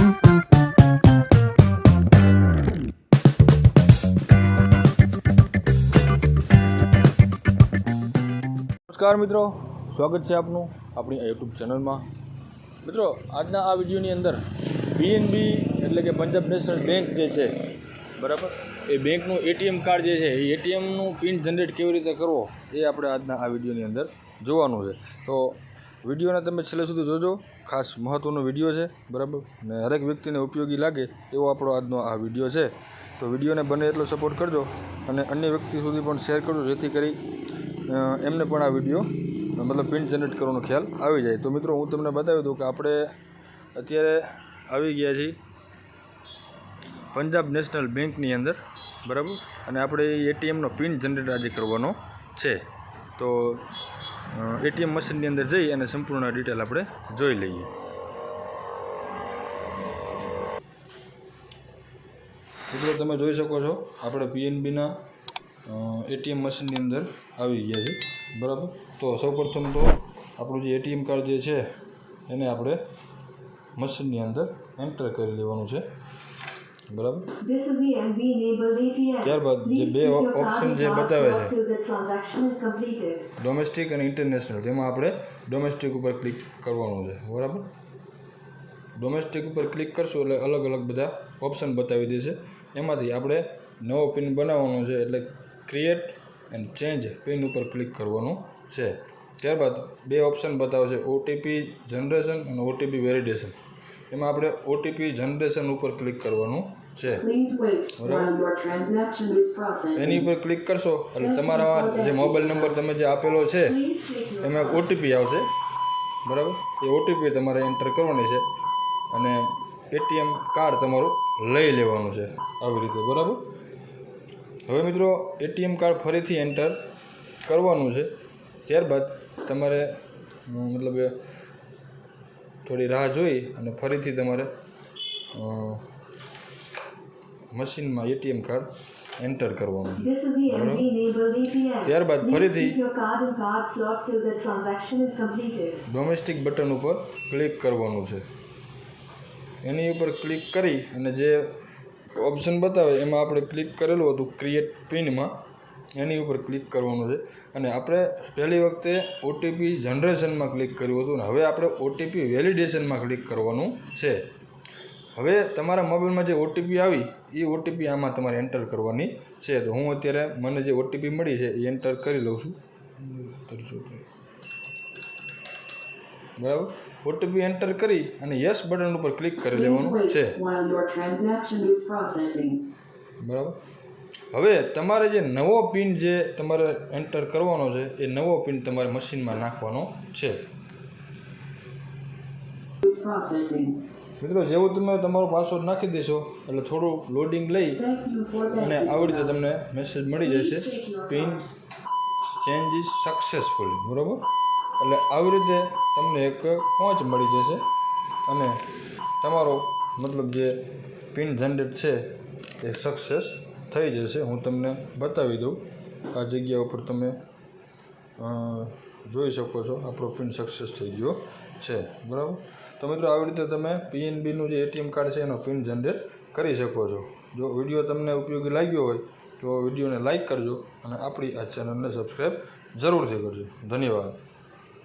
નમસ્કાર મિત્રો, સ્વાગત છે આપનું આપણી યુટ્યુબ ચેનલમાં. મિત્રો, આજના આ વિડીયોની અંદર પીએનબી એટલે કે પંજાબ નેશનલ બેંક જે છે, બરાબર? એ બેંકનું એટીએમ કાર્ડ જે છે, એ એટીએમનું પિન જનરેટ કેવી રીતે કરવો, એ આપણે આજના આ વિડીયોની અંદર જોવાનું છે. તો વિડીયોને તમે છેલ્લે સુધી જોજો. ખાસ મહત્ત્વનો વીડિયો છે, બરાબર? ને હરેક વ્યક્તિને ઉપયોગી લાગે એવો આપણો આજનો આ વીડિયો છે. તો વિડીયોને બને એટલો સપોર્ટ કરજો અને અન્ય વ્યક્તિ સુધી પણ શેર કરજો, જેથી કરી એમને પણ આ વીડિયો, મતલબ પિન જનરેટ કરવાનો ખ્યાલ આવી જાય. તો મિત્રો, હું તમને બતાવી દઉં કે આપણે અત્યારે આવી ગયા છીએ પંજાબ નેશનલ બેંકની અંદર, બરાબર? અને આપણે એટીએમનો પિન જનરેટ આજે કરવાનો છે. તો એટીએમ મશીનની અંદર જઈ અને સંપૂર્ણ ડિટેલ આપણે જોઈ લઈએ. મિત્રો, તમે જોઈ શકો છો, આપણે પીએનબીના એટીએમ મશીનની અંદર આવી ગયા છે. બરાબર? તો સૌપ્રથમ તો આપણું જે એટીએમ કાર્ડ જે છે, એને આપણે મશીનની અંદર એન્ટર કરી લેવાનું છે. બરાબર. ત્યારબાદ જે બે ઓપ્શન જે બતાવે છે. ડોમેસ્ટિક અને ઇન્ટરનેશનલ તેમાં આપણે ડોમેસ્ટિક ઉપર ક્લિક કરવાનું છે બરાબર ડોમેસ્ટિક ઉપર ક્લિક કરશું એટલે અલગ અલગ બધા ઓપ્શન બતાવી દેશે એમાંથી આપણે નવો પિન બનાવવાનો છે એટલે ક્રિએટ એન્ડ ચેન્જ પિન ઉપર ક્લિક કરવાનું છે ત્યારબાદ બે ઓપ્શન બતાવે છે ઓટીપી જનરેશન અને ઓટીપી વેલિડેશન એમાં આપણે ઓટીપી જનરેશન ઉપર ક્લિક કરવાનું છે. Processing. એની ઉપર ક્લિક કરશો એટલે તમારા જે મોબાઈલ નંબર તમે જે આપેલો છે એમાં ઓટીપી આવશે. બરાબર? એ ઓટીપી તમારે એન્ટર કરવાની છે અને એટીએમ કાર્ડ તમારું લઈ લેવાનું છે આવી રીતે. બરાબર? હવે મિત્રો એટીએમ કાર્ડ ફરીથી એન્ટર કરવાનું છે. ત્યારબાદ તમારે મતલબ થોડી રાહ જોઈ અને ફરીથી તમારે મશીનમાં એટીએમ કાર્ડ એન્ટર કરવાનું. ત્યારબાદ ફરીથી. ડોમેસ્ટિક બટન ઉપર ક્લિક કરવાનું છે એની ઉપર ક્લિક કરી અને જે ઓપ્શન બતાવે એમાં આપણે ક્લિક કરેલું હતું ક્રિએટ પિનમાં એની ઉપર ક્લિક કરવાનું છે. અને આપણે પહેલી વખતે ઓટીપી જનરેશનમાં ક્લિક કર્યું હતું અને હવે આપણે ઓટીપી વેલિડેશનમાં ક્લિક કરવાનું છે. હવે તમારા મોબાઈલમાં જે ઓટીપી આવી એ ઓટીપી આમાં તમારે એન્ટર કરવાની છે. તો હું અત્યારે મને જે ઓટીપી મળી છે એ એન્ટર કરી લઉં છું. બરાબર? ઓટીપી એન્ટર કરી અને યસ બટન ઉપર ક્લિક કરી લેવાનું છે. બરાબર? હવે તમારે જે નવો પિન જે તમારે એન્ટર કરવાનો છે, એ નવો પિન તમારે મશીનમાં નાખવાનો છે મિત્રો, જેવું તમે તમારો પાસવર્ડ નાખી દેશો, એટલે થોડું લોડિંગ લઈ. અને આવી રીતે તમને મેસેજ મળી જશે પિન ચેન્જ ઇઝ સક્સેસફુલ બરાબર એટલે આવી રીતે તમને એક પહોંચ મળી જશે અને તમારો મતલબ જે પિન જનરેટ છે, એ સક્સેસ થઈ જશે. હું તમને બતાવી દઉં. આ જગ્યા ઉપર તમે જોઈ શકો છો. આપણો પિન સક્સેસ થઈ ગયો છે. બરાબર? તો મિત્રો, આવી રીતે તમે પીએનબીનું જે એટીએમ કાર્ડ છે, એનો પિન જનરેટ કરી શકો છો. જો વીડિયો તમને ઉપયોગી લાગ્યો હોય, તો વિડીયોને લાઇક કરજો અને આપણી આ ચેનલને સબસ્ક્રાઈબ જરૂરથી કરજો. ધન્યવાદ.